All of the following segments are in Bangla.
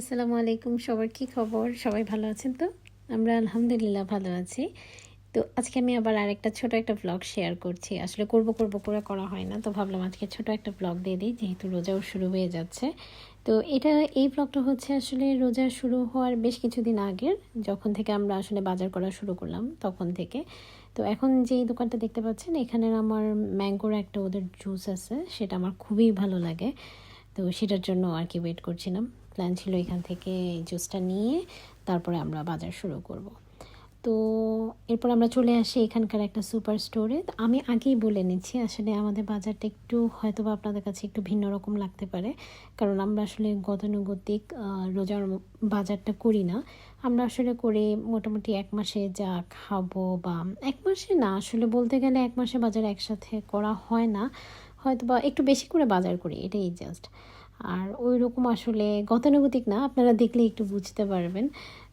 আসসালামু আলাইকুম, সবার কি খবর? সবাই ভালো আছেন তো? আমরা আলহামদুলিল্লাহ ভালো আছি। তো আজকে আমি আবার আরেকটা ছোট একটা ব্লগ শেয়ার করছি। আসলে করব করব করে করা হয় না, তো ভাবলাম আজকে ছোট একটা ব্লগ দিয়ে দিই, যেহেতু রোজাও শুরু হয়ে যাচ্ছে। তো এটা, এই ব্লগটা হচ্ছে আসলে রোজা শুরু হওয়ার বেশ কিছুদিন আগের, যখন থেকে আমরা আসলে বাজার করা শুরু করলাম তখন থেকে। তো এখন যেই দোকানটা দেখতে পাচ্ছেন, এখানের আমার ম্যাঙ্গোর একটা ওদের জুস আছে, সেটা আমার খুবই ভালো লাগে। তো সেটার জন্য আর কি ওয়েট করছিলাম। প্ল্যান ছিল এখান থেকে জুসটা নিয়ে তারপরে আমরা বাজার শুরু করব। তো এরপর আমরা চলে আসি এখানকার একটা সুপার স্টোরে আমি আগেই বলে নিচ্ছি, আসলে আমাদের বাজারটা একটু হয়তো বা আপনাদের কাছে একটু ভিন্ন রকম লাগতে পারে। কারণ আমরা আসলে গতানুগতিক রোজার বাজারটা করি না। আমরা আসলে করে মোটামুটি এক মাসে যা খাব বা এক মাসে না, আসলে বলতে গেলে এক মাসে বাজার একসাথে করা হয় না। হয়তো বা একটু বেশি করে বাজার করি, এটাই জাস্ট আর ওই রকম আসলে গতানুগতিক না, আপনারা দেখলে একটু বুঝতে পারবেন।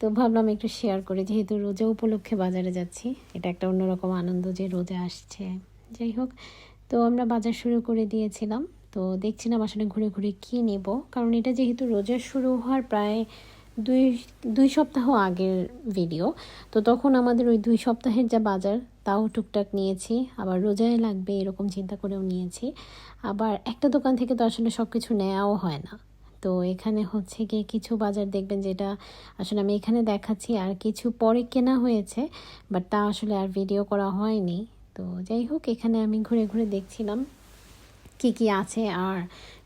তো ভাবলাম একটু শেয়ার করে, যেহেতু রোজা উপলক্ষে বাজারে যাচ্ছি, এটা একটা অন্যরকম আনন্দ যে রোজা আসছে। যাই হোক, তো আমরা বাজার শুরু করে দিয়েছিলাম। তো দেখছিলাম আসলে ঘুরে ঘুরে কী নেব, কারণ এটা যেহেতু রোজা শুরু হওয়ার প্রায় দুই দুই সপ্তাহ আগের ভিডিও তো তখন আমাদের ওই দুই সপ্তাহের যা বাজার, তাও টুকটাক নিয়েছি। আবার রোজায় লাগবে, এরকম চিন্তা করেও নিয়েছি। আবার একটা দোকান থেকে তো আসলে সব কিছু নেওয়াও হয় না। তো এখানে হচ্ছে গিয়ে কিছু বাজার দেখবেন যেটা আসলে আমি এখানে দেখাচ্ছি, আর কিছু পরে কেনা হয়েছে বাট তা আসলে আর ভিডিও করা হয়নি। তো যাই হোক, এখানে আমি ঘুরে ঘুরে দেখছিলাম। কি কি আছে আর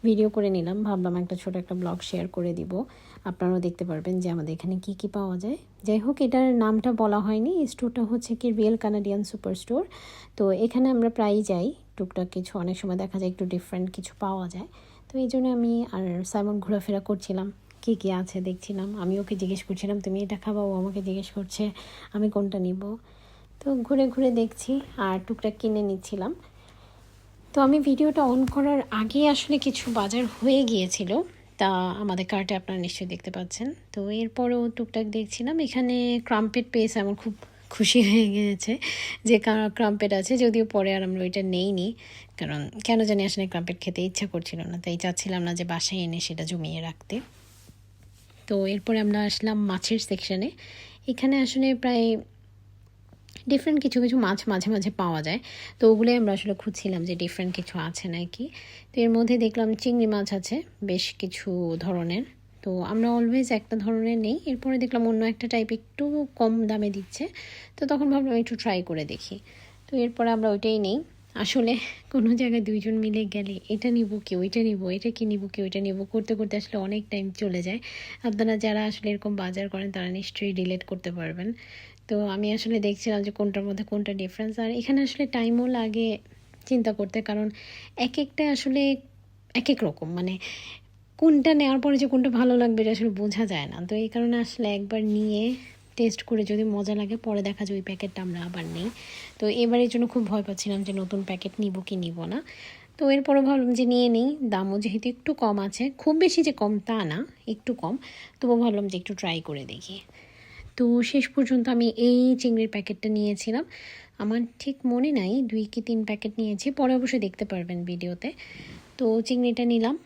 ভিডিও করে নিলাম। ভাবলাম একটা ছোট একটা ব্লগ শেয়ার করে দিব। আপনারাও দেখতে পারবেন যে আমাদের এখানে কি কি পাওয়া যায়। যাই হোক, এটার নামটা বলা হয়নি। স্টোরটা হচ্ছে কি রিয়েল কানাডিয়ান সুপার স্টোর তো এখানে আমরা প্রায়ই যাই। টুকটাক কিছু, অনেক সময় দেখা যায় একটু ডিফারেন্ট কিছু পাওয়া যায়। তো এই জন্য আমি আর সাইমন ঘোরাফেরা করছিলাম। কী কী আছে দেখছিলাম। আমি ওকে জিজ্ঞেস করছিলাম, তুমি এটা খাবা? ও আমাকে জিজ্ঞেস করছে, আমি কোনটা নিব? তো ঘুরে ঘুরে দেখছি আর টুকটাক কিনে নিচ্ছিলাম। তো আমি ভিডিওটা অন করার আগে আসলে কিছু বাজার হয়ে গিয়েছিল। তা আমাদের কার্টে আপনারা নিশ্চয়ই দেখতে পাচ্ছেন। তো এরপরেও টুকটাক দেখছিলাম, এখানে ক্রাম্পেট পেস আমার খুব খুশি হয়ে গিয়েছে যে ক্রাম্পেট আছে, যদিও পরে আর আমরা ওইটা নেইনি। কারণ কেন জানি আসলে ক্রাম্পেট খেতে ইচ্ছা করছিল না, তাই চাচ্ছিলাম না যে বাসায় এনে সেটা জমিয়ে রাখতে। তো এরপরে আমরা আসলাম মাছের সেকশানে এখানে আসলে প্রায় ডিফারেন্ট কিছু কিছু মাছ মাঝে মাঝে পাওয়া যায়। তো ওগুলোই আমরা আসলে খুঁজছিলাম যে ডিফারেন্ট কিছু আছে নাকি। তো এর মধ্যে দেখলাম চিংড়ি মাছ আছে, বেশ কিছু ধরনের। তো আমরা অলওয়েজ একটা ধরনের নেই। এরপরে দেখলাম অন্য একটা টাইপ একটু কম দামে দিচ্ছে। তো তখন ভাবলাম একটু ট্রাই করে দেখি। তো এরপরে আমরা ওইটাই নেই। আসলে কোনো জায়গায় দুইজন মিলে গেলে এটা নিব কি ওইটা নিব, এটা কি নিব কি ওইটা নিব করতে করতে আসলে অনেক টাইম চলে যায়। আপনারা যারা আসলে এরকম বাজার করেন, তারা নিশ্চয়ই রিলেট করতে পারবেন। তো আমি আসলে দেখছিলাম যে কোনটার মধ্যে কোনটা ডিফারেন্স আর এখানে আসলে টাইমও লাগে চিন্তা করতে, কারণ এক একটা আসলে এক এক রকম। মানে কোনটা নেওয়ার পরে যে কোনটা ভালো লাগবে, এটা আসলে বোঝা যায় না। তো এই কারণে আসলে একবার নিয়ে টেস্ট করে যদি মজা লাগে, পরে দেখা যায় ওই প্যাকেটটা আমরা আবার নেই। তো এবারের জন্য খুব ভয় পাচ্ছিলাম যে নতুন প্যাকেট নিব কি নিব না। তো এরপরে ভাবলাম যে নিয়ে নিই, দামও যেহেতু একটু কম আছে, খুব বেশি যে কম তা না, একটু কম। তবু ভাবলাম যে একটু ট্রাই করে দেখি। তো শেষ পর্যন্ত আমি এই চিংড়ির প্যাকেটটা নিয়েছিলাম। আমার ঠিক মনে নাই দুই কি তিন প্যাকেট নিয়েছি, পরে অবশ্যই দেখতে পারবেন ভিডিওতে। তো চিংড়িটা নিলাম।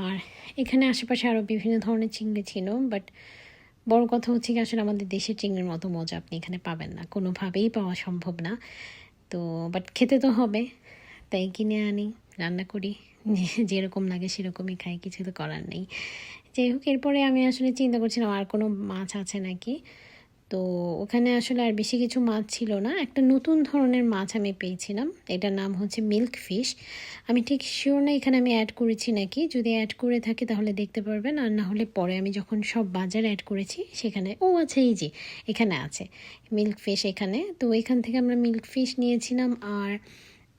আর এখানে আশেপাশে আরও বিভিন্ন ধরনের চিংড়ি ছিল বাট বড় কথা হচ্ছে কি, আসলে আমাদের দেশের চিংড়ির মতো মজা আপনি এখানে পাবেন না। কোনোভাবেই পাওয়া সম্ভব না। তো বাট খেতে তো হবে। তাই কিনে আনি, রান্না করি। যেরকম লাগে সেরকমই খাই, কিছু তো করার নেই। যাই হোক, এরপরে আমি আসলে চিন্তা করছিলাম, আর কোনো মাছ আছে নাকি? তো ওখানে আসলে আর বেশি কিছু মাছ ছিল না। একটা নতুন ধরনের মাছ আমি পেয়েছিলাম। এটার নাম হচ্ছে মিল্ক ফিশ। আমি ঠিক শিওর না এখানে আমি অ্যাড করেছি নাকি। যদি অ্যাড করে থাকি তাহলে দেখতে পারবেন। আর না হলে পরে আমি যখন সব বাজার অ্যাড করেছি, সেখানে, ও আচ্ছা এই যে, এখানে আছে, মিল্ক ফিশ এখানে। তো এখান থেকে আমরা মিল্ক ফিশ নিয়েছিলাম। আর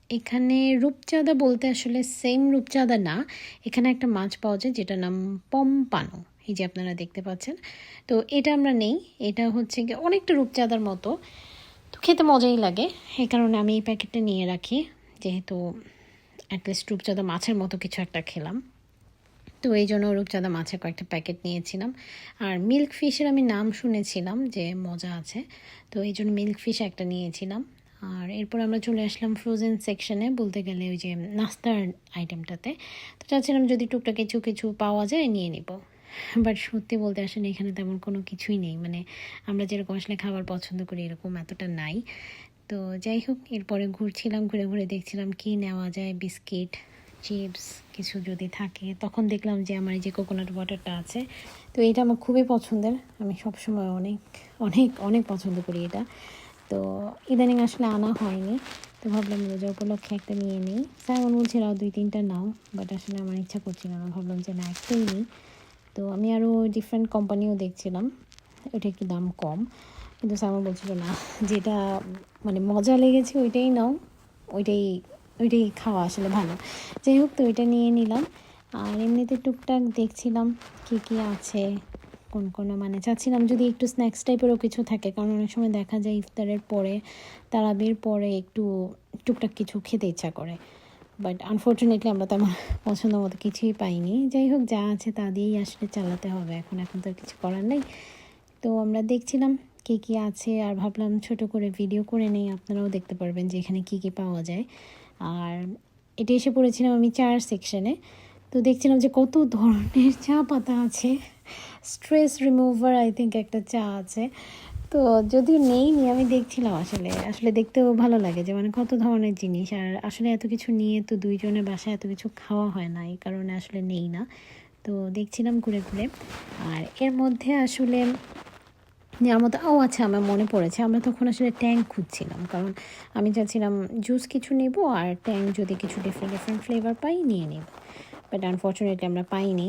এখানে রূপচাঁদা বলতে আসলে সেম রূপচাঁদা না। এখানে একটা মাছ পাওয়া যায় যেটার নাম পম্পানো। এই যে আপনারা দেখতে পাচ্ছেন। তো এটা আমরা নেই। এটা হচ্ছে গিয়ে অনেকটা রূপচাঁদার মতো। তো খেতে মজাই লাগে। এই কারণে আমি এই প্যাকেটটা নিয়ে রাখি। যেহেতু অ্যাটলিস্ট রূপচাঁদা মাছের মতো কিছু একটা খেলাম। তো এই জন্য রূপচাঁদা মাছের কয়েকটা প্যাকেট নিয়েছিলাম। আর মিল্ক ফিশের আমি নাম শুনেছিলাম যে মজা আছে। তো এই জন্য মিল্ক ফিশ একটা নিয়েছিলাম। আর এরপর আমরা চলে আসলাম ফ্রোজেন সেকশনে বলতে গেলে ওই যে নাস্তার আইটেমটাতে তো চাচ্ছিলাম যদি টুকটাক কিছু কিছু পাওয়া যায় নিয়ে নিব। বাট সত্যি বলতে আসলে এখানে তেমন কোনো কিছুই নেই। মানে আমরা যেরকম আসলে খাবার পছন্দ করি এরকম এতটা নাই। তো যাই হোক, এরপরে ঘুরছিলাম, ঘুরে ঘুরে দেখছিলাম কি নেওয়া যায়, বিস্কিট, চিপস কিছু যদি থাকে। তখন দেখলাম যে আমার যে কোকোনাট ওয়াটারটা আছে, তো এটা আমার খুবই পছন্দের। আমি সবসময় অনেক অনেক অনেক পছন্দ করি এটা। তো ইদানিং আসলে আনা হয়নি। তো ভাবলাম রোজা উপলক্ষে একটা নিয়ে নিই। সাইমন বলছিল আরও দুই তিনটা নাও। বাট আসলে আমার ইচ্ছা করছিল না। ভাবলাম যে না একটাই নিই। তো আমি আরও ডিফারেন্ট কোম্পানিও দেখছিলাম। ওইটা একটু দাম কম। কিন্তু সাইমন বলছিল, না, যেটা মানে মজা লেগেছে ওইটাই নাও। ওইটাই ওইটাই খাওয়া আসলে ভালো। যাই হোক, তো ওইটা নিয়ে নিলাম। আর এমনিতে টুকটাক দেখছিলাম কী কী আছে, কোন কোন মানে চাচ্ছিলাম যদি একটু স্ন্যাক্স টাইপেরও কিছু থাকে। কারণ অনেক সময় দেখা যায় ইফতারের পরে, তারাবির পরে একটু টুকটাক কিছু খেতে ইচ্ছা করে। বাট আনফর্চুনেটলি আমরা তেমন পছন্দ মতো কিছুই পাইনি। যাই হোক, যা আছে তা দিয়েই আসলে চালাতে হবে। এখন এখন তো কিছু করার নেই। তো আমরা দেখছিলাম কী কী আছে আর ভাবলাম ছোট করে ভিডিও করে নেই। আপনারাও দেখতে পারবেন যে এখানে কী কী পাওয়া যায়। আর এটা এসে পড়েছিলাম আমি চার সেকশনে তো দেখছিলাম যে কত ধরনের চা পাতা আছে। স্ট্রেস রিমুভার আই থিঙ্ক একটা চা আছে। তো যদিও নেই নি, আমি দেখছিলাম আসলে। আসলে দেখতেও ভালো লাগে যে মানে কত ধরনের জিনিস। আর আসলে এত কিছু নিয়ে তো দুইজনের বাসায় এত কিছু খাওয়া হয় না, এই কারণে আসলে নেই না। তো দেখছিলাম ঘুরে ঘুরে। আর এর মধ্যে আসলে নেওয়ার মতো ও আচ্ছা আমার মনে পড়েছে। আমরা তখন আসলে ট্যাঙ্ক খুঁজছিলাম। কারণ আমি চাচ্ছিলাম জুস কিছু নিব আর ট্যাঙ্ক যদি কিছু ডিফারেন্ট ডিফারেন্ট ফ্লেভার পাই, নিয়ে নিব। বাট আনফর্চুনেটলি আমরা পাইনি।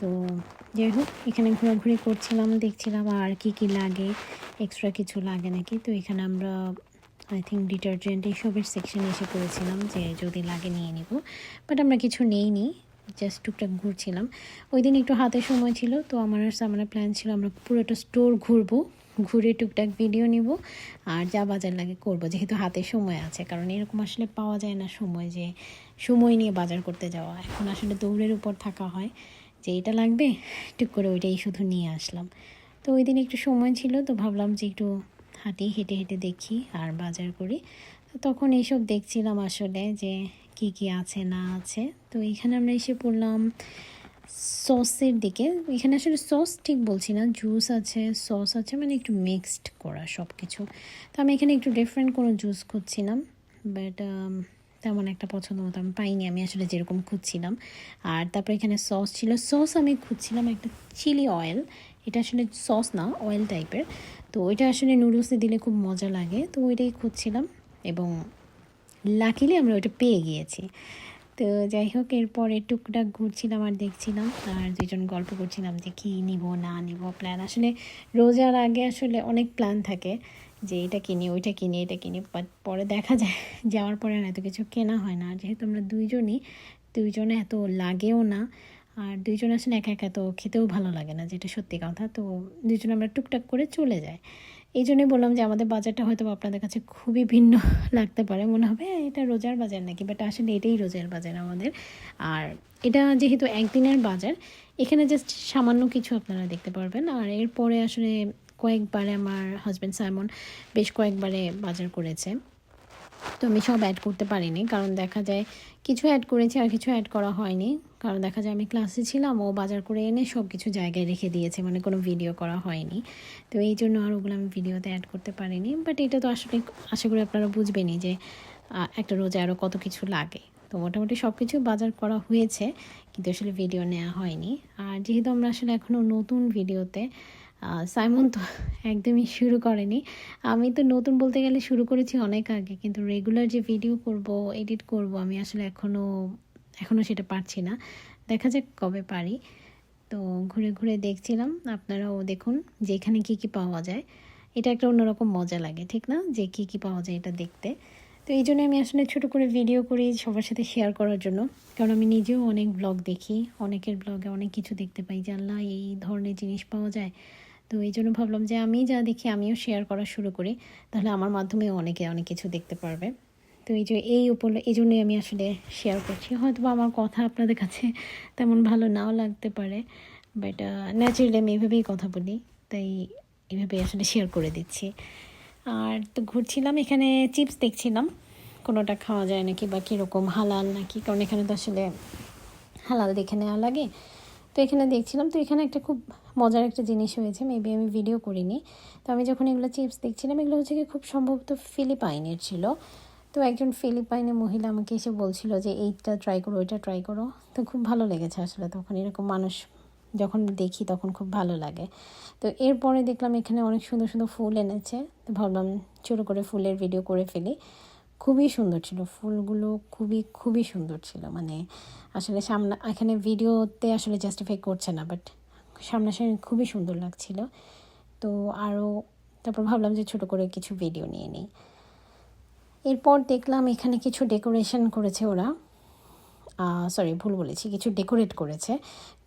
তো যাই হোক এখানে ঘোরাঘুরি করছিলাম, দেখছিলাম আর কি কি লাগে এক্সট্রা কিছু লাগে নাকি। তো এখানে আমরা আই থিঙ্ক ডিটারজেন্ট এইসবের সেকশনে এসে পড়েছিলাম যে যদি লাগে নিয়ে নিব। বাট আমরা কিছু নেইনি জাস্ট টুকটাক ঘুরছিলাম। ওই দিন একটু হাতে সময় ছিল, তো আমার আর প্ল্যান ছিল আমরা পুরোটা স্টোর ঘুরবো, ঘুরে টুকটাক ভিডিও নিব, আর যা বাজার লাগে করব, যেহেতু হাতে সময় আছে। কারণ এরকম আসলে পাওয়া যায় না সময় যে, সময় নিয়ে বাজার করতে যাওয়া। এখন আসলে দৌড়ের উপর থাকা হয়। যে এটা লাগবে, টুক করে ওইটাই শুধু নিয়ে আসলাম। তো ওই দিন একটু সময় ছিল, তো ভাবলাম যে একটু হাঁটি, হেঁটে হেঁটে দেখি আর বাজার করি। তখন এইসব দেখছিলাম আসলে যে কি কি আছে, না আছে। তো এখানে আমরা এসে পড়লাম সসের দিকে। এখানে আসলে সস ঠিক বলছি না জুস আছে, সস আছে মানে একটু মিক্সড করা সব কিছু তো আমি এখানে একটু ডিফারেন্ট কোনো জুস খুঁজছিলাম বাট তেমন একটা পছন্দ মতো আমি পাইনি, আমি আসলে যেরকম খুঁজছিলাম। আর তারপরে এখানে সস ছিল। সস আমি খুঁজছিলাম একটা চিলি অয়েল এটা আসলে সস না অয়েল টাইপের তো ওইটা আসলে নুডলসে দিলে খুব মজা লাগে। তো ওইটাই খুঁজছিলাম এবং লাকিলি আমরা ওইটা পেয়ে গিয়েছি। তো যাই হোক, এরপরে টুকটাক ঘুরছিলাম আর দেখছিলাম। আর দুজন গল্প করছিলাম যে কী নিব, না নিব প্ল্যান আসলে রোজার আগে আসলে অনেক প্ল্যান থাকে। যে এটা কিনি ওইটা কিনি এটা কিনি পরে দেখা যায় যাওয়ার পরে না এত কিছু কেনা হয় না। আর যেহেতু আমরা দুইজনই দুইজনে এত লাগেও না আর দুইজন আসলে একা একা তো খেতেও ভালো লাগে না যেটা সত্যি কথা। তো দুইজন আমরা টুকটাক করে চলে যাই। এই জন্যই বললাম যে আমাদের বাজারটা হয়তো আপনাদের কাছে খুবই ভিন্ন লাগতে পারে। মনে হবে "হ্যাঁ, এটা রোজার বাজার নাকি? বাট আসলে এটাই রোজার বাজার আমাদের। আর এটা যেহেতু একদিনের বাজার এখানে জাস্ট সামান্য কিছু আপনারা দেখতে পারবেন। আর এরপরে আসলে কয়েকবারে আমার হাজব্যান্ড সাইমন বেশ কয়েকবারে বাজার করেছে। তো আমি সব অ্যাড করতে পারিনি, কারণ দেখা যায় কিছু অ্যাড করেছি আর কিছু অ্যাড করা হয়নি। কারণ দেখা যায় আমি ক্লাসে ছিলাম, ও বাজার করে এনে সব কিছু জায়গায় রেখে দিয়েছে মানে কোনো ভিডিও করা হয়নি। তো এই জন্য আর ওগুলো আমি ভিডিওতে অ্যাড করতে পারিনি। বাট এটা তো আসলে আশা করি আপনারা বুঝবেনই যে একটা রোজে আরও কত কিছু লাগে। তো মোটামুটি সব কিছু বাজার করা হয়েছে, কিন্তু আসলে ভিডিও নেওয়া হয়নি। আর যেহেতু আমরা আসলে এখনও নতুন ভিডিওতে সাইমন তো একদমই শুরু করেনি। আমি তো নতুন বলতে গেলে শুরু করেছি অনেক আগে, কিন্তু রেগুলার যে ভিডিও করব এডিট করব, আমি আসলে এখনও এখনও সেটা পারছি না। দেখা যাক কবে পারি। তো ঘুরে ঘুরে দেখছিলাম, আপনারাও দেখুন যে এখানে কী কী পাওয়া যায়। এটা একটা অন্যরকম মজা লাগে, ঠিক না? যে কী কী পাওয়া যায় এটা দেখতে। তো এই জন্য আমি আসলে ছোট করে ভিডিও করি সবার সাথে শেয়ার করার জন্য। কারণ আমি নিজেও অনেক ব্লগ দেখি, অনেকের ব্লগে অনেক কিছু দেখতে পাই আল্লাহ, এই ধরনের জিনিস পাওয়া যায়? তো এই জন্য ভাবলাম যে আমি যা দেখি আমিও শেয়ার করা শুরু করি। তাহলে আমার মাধ্যমে অনেকে অনেক কিছু দেখতে পারবে। তো এই যে এই উপর এই জন্যই আমি আসলে শেয়ার করছি। হয়তো আমার কথা আপনাদের কাছে তেমন ভালো নাও লাগতে পারে বাট ন্যাচারালি আমি এভাবেই কথা বলি, তাই এভাবেই আসলে শেয়ার করে দিচ্ছি। আর তো ঘুরছিলাম, এখানে চিপস দেখছিলাম। কোনোটা খাওয়া যায় নাকি বা কীরকম হালাল নাকি? কারণ এখানে তো আসলে হালাল দেখে নেওয়া লাগে। তো এখানে দেখছিলাম, তো এখানে একটা খুব মজার একটা জিনিস হয়েছে মেবি আমি ভিডিও করিনি। তো আমি যখন এগুলো চিপস দেখছিলাম, এগুলো হচ্ছে কি খুব সম্ভবত ফিলিপাইনের ছিল। তো একজন ফিলিপাইনের মহিলা আমাকে এসে বলছিল যে, এইটা ট্রাই করো, ওইটা ট্রাই করো। তো খুব ভালো লেগেছে আসলে তখন, এরকম মানুষ যখন দেখি তখন খুব ভালো লাগে। তো এরপরে দেখলাম এখানে অনেক সুন্দর সুন্দর ফুল এনেছে। তো ভাবলাম ছোটো করে ফুলের ভিডিও করে ফেলি। খুবই সুন্দর ছিল, ফুলগুলো খুবই খুবই সুন্দর ছিল। মানে আসলে সামনা, এখানে ভিডিওতে আসলে জাস্টিফাই করছে না বাট সামনাসামনি খুবই সুন্দর লাগছিল। তো আরও তারপর ভাবলাম যে ছোট করে কিছু ভিডিও নিয়ে নিই। এরপর দেখলাম এখানে কিছু ডেকোরেশন করেছে ওরা। সরি ভুল বলেছি, কিছু ডেকোরেট করেছে।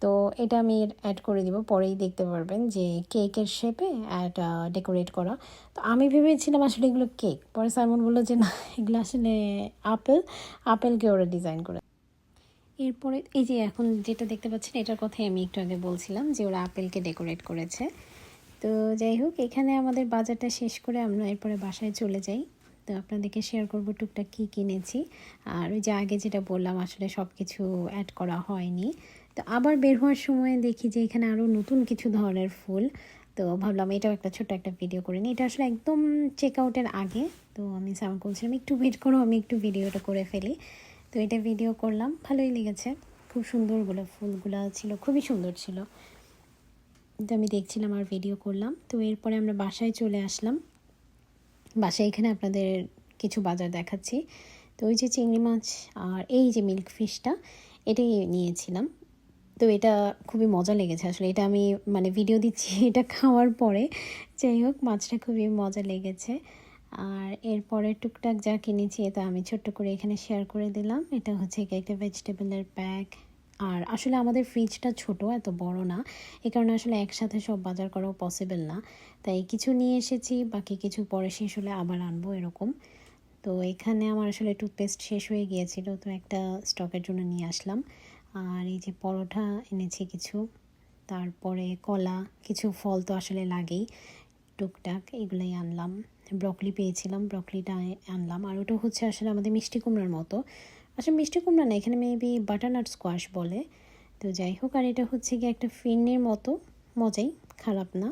তো এটা আমি অ্যাড করে দিব, পরেই দেখতে পারবেন যে কেকের শেপে অ্যাড ডেকোরেট করা। তো আমি ভেবেছিলাম আসলে এগুলো কেক পরে সাইমন বলল যে, না, এগুলো আসলে আপেল আপেলকে ওরা ডিজাইন করে এরপরে এই যে এখন যেটা দেখতে পাচ্ছেন, এটার কথাই আমি একটু আগে বলছিলাম যে ওরা আপেলকে ডেকোরেট করেছে। তো যাই হোক, এখানে আমাদের বাজারটা শেষ করে আমরা এরপরে বাসায় চলে যাই। তো আপনাদেরকে শেয়ার করব টুকটাক কী কিনেছি। আর ওই যে আগে যেটা বললাম, আসলে সব কিছু অ্যাড করা হয়নি। তো আবার বের হওয়ার সময় দেখি যে এখানে আরও নতুন কিছু ধরনের ফুল। তো ভাবলাম এটাও একটা ছোট একটা ভিডিও করে নিই। এটা আসলে একদম চেক আউটের আগে। তো আমি সাউন্ড করছিলাম, একটু ওয়েট করো, আমি একটু ভিডিওটা করে ফেলি। তো এটা ভিডিও করলাম, ভালোই লেগেছে। খুব সুন্দরগুলো ফুলগুলো ছিল, খুবই সুন্দর ছিল। তো আমি দেখছিলাম আর ভিডিও করলাম। তো এরপরে আমরা বাসায় চলে আসলাম। বাসায় এখানে আপনাদের কিছু বাজার দেখাচ্ছি। তো ওই যে চিংড়ি মাছ আর এই যে মিল্ক ফিশটা, এটাই নিয়েছিলাম। তো এটা খুবই মজা লেগেছে। আসলে এটা আমি মানে ভিডিও দিচ্ছি এটা খাওয়ার পরে। যাই হোক, মাছটা খুবই মজা লেগেছে। আর এরপরে টুকটাক যা কিনেছি এটা আমি ছোট্ট করে এখানে শেয়ার করে দিলাম। এটা হচ্ছে একটা ভেজিটেবলের প্যাক আর আসলে আমাদের ফ্রিজটা ছোট, এত বড় না। এই কারণে আসলে একসাথে সব বাজার করাও পসিবল না। তাই কিছু নিয়ে এসেছি, বাকি কিছু পরে শেষ হলে আবার আনব এরকম। তো এখানে আমার আসলে টুথপেস্ট শেষ হয়ে গিয়েছিল, তো একটা স্টকের জন্য নিয়ে আসলাম। আর এই যে পরোটা এনেছি কিছু, তারপরে কলা, কিছু ফল তো আসলে লাগেই। টুকটাক এগুলোই আনলাম। ব্রকলি পেয়েছিলাম ব্রকলিটা আনলাম। আর ওটা হচ্ছে আসলে আমাদের মিষ্টি কুমড়ার মতো। আসলে মিষ্টি কুমড়া না, এখানে মেবি বাটারনাট স্কোয়াশ বলে। তো যাই হোক, আর এটা হচ্ছে গিয়ে একটা ফিরনির মতো, মজাই খারাপ না।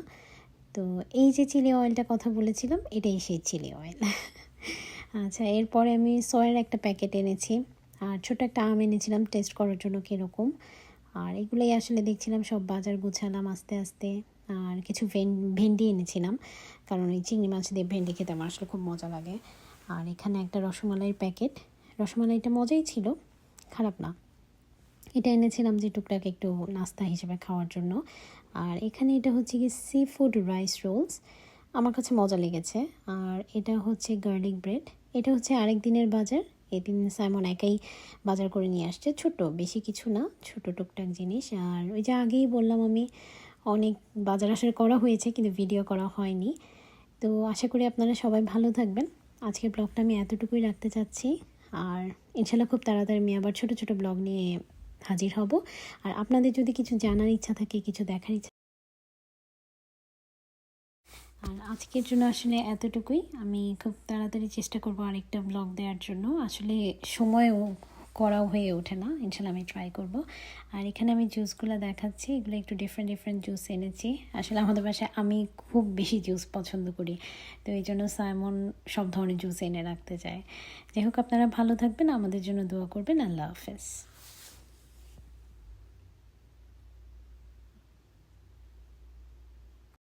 তো এই যে চিলি অয়েলটা কথা বলেছিলাম, এটাই সেই চিলি অয়েল আচ্ছা এরপরে আমি সয়ের একটা প্যাকেট এনেছি। আর ছোটো একটা আম এনেছিলাম টেস্ট করার জন্য কীরকম। আর এগুলোই আসলে দেখছিলাম, সব বাজার গুছালাম আস্তে আস্তে। আর কিছু ভেন্ডি এনেছিলাম, কারণ এই চিংড়ি মাছ দিয়ে ভেন্ডি খেতে আমার আসলে খুব মজা লাগে। আর এখানে একটা রসমালাইয়ের প্যাকেট রসমালাইটা মজাই ছিল, খারাপ না। এটা এনেছিলাম যে টুকটাক একটু নাস্তা হিসেবে খাওয়ার জন্য। আর এখানে এটা হচ্ছে কি সি ফুড রাইস রোলস আমার কাছে মজা লেগেছে। আর এটা হচ্ছে গার্লিক ব্রেড এটা হচ্ছে আরেক দিনের বাজার এদিন সাইমন একাই বাজার করে নিয়ে আসছে। ছোট বেশি কিছু না ছোট টুকটাক জিনিস। আর ওই যে আগেই বললাম আমি, অনেক বাজার আসার করা হয়েছে, কিন্তু ভিডিও করা হয়নি। তো আশা করি আপনারা সবাই ভালো থাকবেন। আজকের ব্লগটা আমি এতটুকুই রাখতে চাচ্ছি। আর ইনশাল্লাহ খুব তাড়াতাড়ি আমি আবার ছোট ছোট ব্লগ নিয়ে হাজির হব। আর আপনাদের যদি কিছু জানার ইচ্ছা থাকে, কিছু দেখার ইচ্ছা আর আজকের জন্য আসলে এতটুকুই। আমি খুব তাড়াতাড়ি চেষ্টা করব আরেকটা ব্লগ দেওয়ার জন্য। আসলে সময়ও করাও হয়ে ওঠে না। ইনশাল্লাহ আমি ট্রাই করব। আর এখানে আমি জুসগুলো দেখাচ্ছি। এগুলো একটু ডিফারেন্ট ডিফারেন্ট জুস এনেছি। আসলে আমাদের বাসায় আমি খুব বেশি জুস পছন্দ করি। তো এই জন্য সাইমন সব ধরনের জুস এনে রাখতে চায় যাই হোক, আপনারা ভালো থাকবেন। আমাদের জন্য দোয়া করবেন। আল্লাহ হাফেজ।